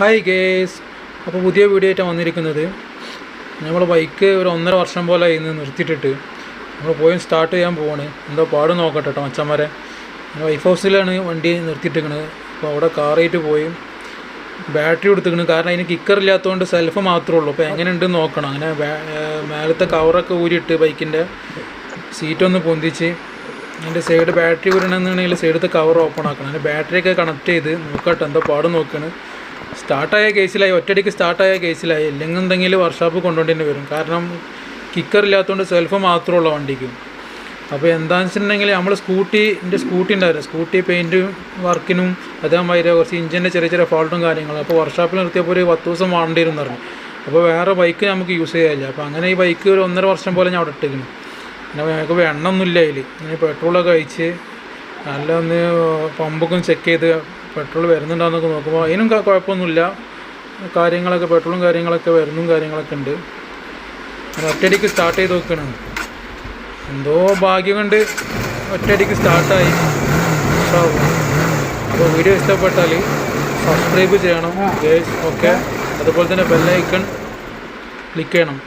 Hi guys അപ്പോൾ പുതിയ video ആയിട്ടാണ് വന്നിരിക്കുന്നത്. നമ്മൾ ബൈക്ക് ഒരു ഒന്നര വർഷം പോലെ ഇന്ന് നിർത്തിയിട്ടിട്ട് നമ്മൾ പോയി സ്റ്റാർട്ട് ചെയ്യാൻ പോവാണ്. എന്തോ പാട് നോക്കട്ടെ കേട്ടോ മച്ചന്മാരെ. വൈഫ് ഹൗസിലാണ് വണ്ടി നിർത്തിയിട്ടിരിക്കുന്നത് അപ്പോൾ അവിടെ കാറായിട്ട് പോയി. ബാറ്ററി കൊടുത്തിരിക്കുന്നു കാരണം അതിന് കിക്കർ ഇല്ലാത്തതുകൊണ്ട് സെൽഫ് മാത്രമേ ഉള്ളൂ. അപ്പോൾ എങ്ങനെ ഉണ്ടെന്ന് നോക്കണം. അങ്ങനെ മേലത്തെ കവറൊക്കെ ഊരിയിട്ട് ബൈക്കിന്റെ സീറ്റൊന്ന് പൊന്തിച്ച് അതിന്റെ സൈഡ് ബാറ്ററി ഊരണമെന്നുണ്ടെങ്കിൽ സൈഡത്തെ കവർ ഓപ്പൺ ആക്കണം അതിന്റെ ബാറ്ററിയൊക്കെ കണക്ട് ചെയ്ത് നോക്കട്ടെ എന്താ പാട് നോക്കണം. സ്റ്റാർട്ടായ കേസിലായി ഒറ്റയടിക്ക് സ്റ്റാർട്ടായ കേസിലായി. അല്ലെങ്കിൽ എന്തെങ്കിലും വർക്ക്ഷോപ്പ് കൊണ്ടുകൊണ്ടു വരും. കാരണം കിക്കർ ഇല്ലാത്തതുകൊണ്ട് സെൽഫ് മാത്രമുള്ള വണ്ടിക്ക്. അപ്പോൾ എന്താണെന്ന് വെച്ചിട്ടുണ്ടെങ്കിൽ നമ്മൾ സ്കൂട്ടി എന്റെ സ്കൂട്ടി ഉണ്ടായിരുന്നു. സ്കൂട്ടി പെയിന്റ് വർക്കിനും അതേമാതിരി കുറച്ച് ഇഞ്ചിന്റെ ചെറിയ ചെറിയ ഫോൾട്ടും കാര്യങ്ങളും. അപ്പോൾ വർക്ക്ഷോപ്പിൽ നിർത്തിയപ്പോൾ ഒരു പത്ത് ദിവസം വേണ്ടിയിരുന്നു പറഞ്ഞു. അപ്പോൾ വേറെ ബൈക്ക് നമുക്ക് യൂസ് ചെയ്യാനില്ല. അപ്പോൾ അങ്ങനെ ഈ ബൈക്ക് ഒരു ഒന്നര വർഷം പോലെ ഞാൻ അവിടെ ഇട്ടിരിക്കുന്നു പിന്നെ ഞങ്ങൾക്ക് എണ്ണൊന്നുമില്ല അതിൽ ഇനി പെട്രോളൊക്കെ കഴിച്ച് നല്ല ഒന്ന് പമ്പൊക്കെ ചെക്ക് ചെയ്ത് പെട്രോൾ വരുന്നുണ്ടോയെന്നൊക്കെ നോക്കുമ്പോൾ അതിനും കുഴപ്പമൊന്നുമില്ല കാര്യങ്ങളൊക്കെ പെട്രോളും കാര്യങ്ങളൊക്കെ വരുന്നും കാര്യങ്ങളൊക്കെ ഉണ്ട്. ഒറ്റയടിക്ക് സ്റ്റാർട്ട് ചെയ്ത് നോക്കണം. എന്തോ ഭാഗ്യം കൊണ്ട് ഒറ്റയടിക്ക് സ്റ്റാർട്ടായി അപ്പോൾ വീഡിയോ ഇഷ്ടപ്പെട്ടാൽ സബ്സ്ക്രൈബ് ചെയ്യണം. ഓക്കെ അതുപോലെ തന്നെ ബെല്ലൈക്കൺ ക്ലിക്ക് ചെയ്യണം.